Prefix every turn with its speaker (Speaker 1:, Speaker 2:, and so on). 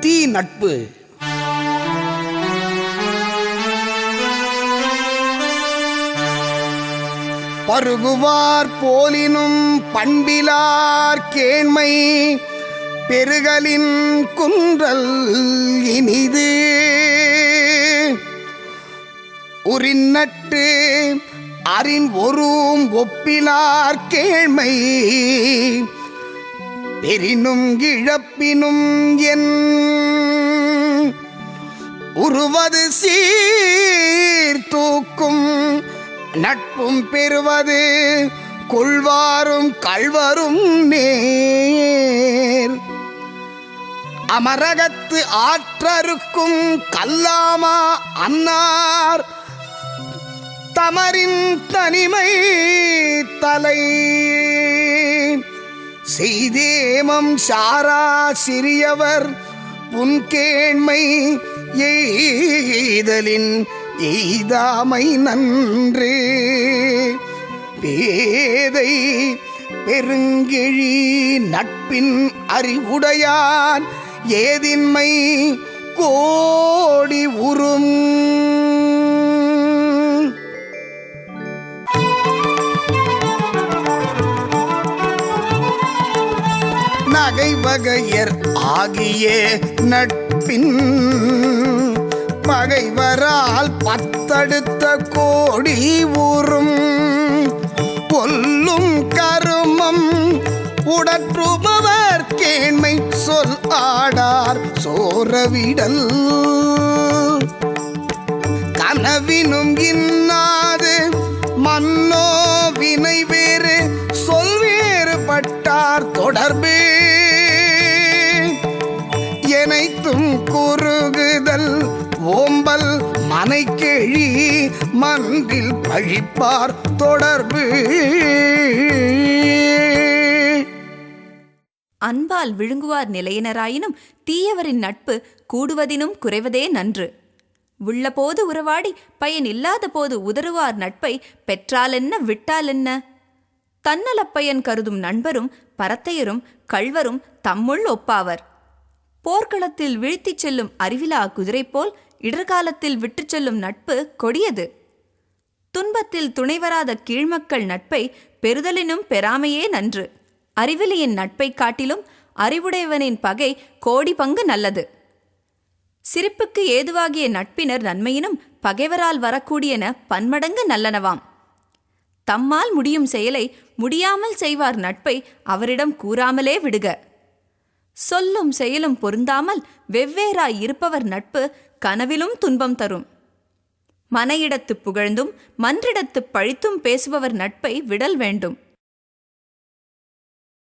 Speaker 1: தீ நட்பு. பருகுவார் போலினும் பண்பிலார் கேண்மை பெருகலின் குன்றல் இனிது. உரிநட்டு அறின் ஒரும் ஒப்பிலார் கேழ்மை பெரினும் இழப்பினும் என் உருவது சீர் தூக்கும் நட்பும் பெறுவது கொள்வாரும் கள்வரும் நேர். அமரகத்து ஆற்றருக்கும் கல்லாமா அன்னார் தமரின் தனிமை தலை செய்தேமம் சாரா சிறியவர். புன்கேண்மை எய்தலின் எய்தாமை நன்று. பேதை பெருங்கிழி நட்பின் அறிவுடையான். ஏதின்மை கோடி நகை வகையர் ஆகிய நட்பின் பகைவரால் பத்தடுத்த கோடி ஊறும் கொல்லும் கருமம் உடற்றுபவர் கேண்மை சொல் ஆடார் சோரவிடல். கனவினும் இன் எனைத்தும் குறுகுதல். ஓம்பல் மனைக்கெழி மன்றில் பழிப்பார் தொடர்பு.
Speaker 2: அன்பால் விழுங்குவார் நிலையினராயினும் தீயவரின் நட்பு கூடுவதினும் குறைவதே நன்று. உள்ளபோது உறவாடி பயன் இல்லாத போது உதறுவார் நட்பை பெற்றாலென்ன விட்டாலென்ன? தன்னலப்பயன் கருதும் நண்பரும் பரத்தையரும் கள்வரும் தம்முள் ஒப்பாவர். போர்க்களத்தில் வீழ்த்திச் செல்லும் அறிவிலா குதிரை போல் இடர்காலத்தில் விட்டுச் செல்லும் நட்பு கொடியது. துன்பத்தில் துணைவராத கீழ்மக்கள் நட்பை பெறுதலினும் பெறாமையே நன்று. அறிவிலியின் நட்பைக் காட்டிலும் அறிவுடையவனின் பகை கோடி பங்கு நல்லது. சிரிப்புக்கு ஏதுவாகிய நட்பினர் நன்மையினும் பகைவரால் வரக்கூடியன பன்மடங்கு நல்லனவாம். தம்மால் முடியும் செயலை முடியாமல் செய்வார் நட்பை அவரிடம் கூறாமலே விடுக. சொல்லும் செயலும் பொருந்தாமல் வெவ்வேறாய் இருப்பவர் நட்பு கனவிலும் துன்பம் தரும். மனையிடத்து புகழ்ந்தும் மன்றிடத்து பழித்தும் பேசுபவர் நட்பை விடல் வேண்டும்.